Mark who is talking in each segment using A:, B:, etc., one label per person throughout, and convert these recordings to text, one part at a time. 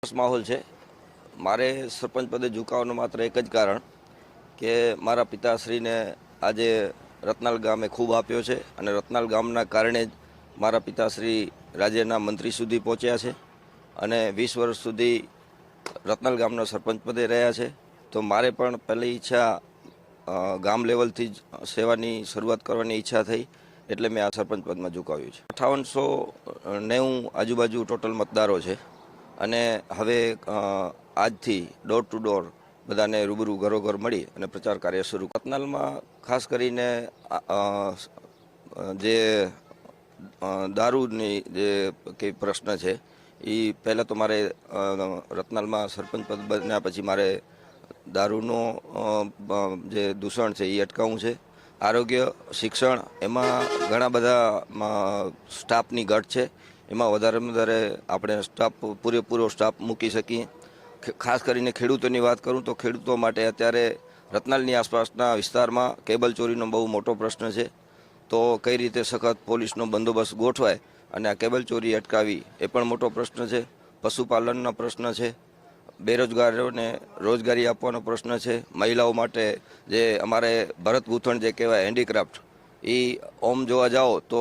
A: માહોલ છે. મારે સરપંચ પદે ઝુકાવવાનું માત્ર એક જ કારણ કે મારા પિતાશ્રીને આજે રત્નાલ ગામે ખૂબ આપ્યો છે અને રત્નાલ ગામના કારણે જ મારા પિતાશ્રી રાજ્યના મંત્રી સુધી પહોંચ્યા છે અને વીસ વર્ષ સુધી રત્નાલ ગામના સરપંચ પદે રહ્યા છે. તો મારે પણ પહેલી ઈચ્છા ગામ લેવલથી જ સેવાની શરૂઆત કરવાની ઈચ્છા થઈ એટલે મેં આ સરપંચ પદમાં ઝુકાવ્યું છે. અઠાવનસો નેવું આજુબાજુ ટોટલ મતદારો છે. અને હવે આજથી ડોર ટુ ડોર બધાને રૂબરૂ ઘરોઘર મળી અને પ્રચાર કાર્ય શરૂ. રત્નાલમાં ખાસ કરીને જે દારૂની જે કે પ્રશ્ન છે એ પહેલાં તો મારે રત્નાલમાં સરપંચ પદ બન્યા પછી મારે દારૂનો જે દૂષણ છે એ અટકાવવું છે. આરોગ્ય, શિક્ષણ, એમાં ઘણા બધા સ્ટાફની ઘટ છે. એમાં વધારેમાં વધારે આપણે સ્ટાફ પૂરેપૂરો સ્ટાફ મૂકી શકીએ. ખાસ કરીને ખેડૂતોની વાત કરું તો ખેડૂતો માટે અત્યારે રત્નાલની આસપાસના વિસ્તારમાં કેબલ ચોરીનો બહુ મોટો પ્રશ્ન છે. તો કઈ રીતે સખત પોલીસનો બંદોબસ્ત ગોઠવાય અને આ કેબલ ચોરી અટકાવી એ પણ મોટો પ્રશ્ન છે. પશુપાલનનો પ્રશ્ન છે. બેરોજગારોને રોજગારી આપવાનો પ્રશ્ન છે. મહિલાઓ માટે જે અમારે ભરત ગૂંથણ જે કહેવાય હેન્ડીક્રાફ્ટ એ ઓમ જોવા જાઓ તો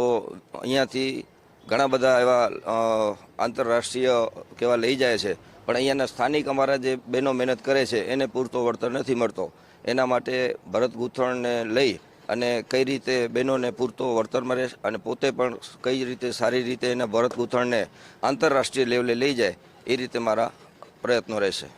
A: અહીંયાથી ઘણા બધા એવા આંતરરાષ્ટ્રીય કેવા લઈ જાય છે. પણ અહીંયાના સ્થાનિક અમારા જે બહેનો મહેનત કરે છે, એને પૂરતો વળતર નથી મળતો. એના માટે ભરત ગૂંથણને લઈ અને કઈ રીતે બહેનોને પૂરતો વળતર મળે અને પોતે પણ કઈ રીતે સારી રીતે એના ભરત ગૂંથણને આંતરરાષ્ટ્રીય લેવલે લઈ જાય, એ રીતે મારા પ્રયત્નો રહેશે.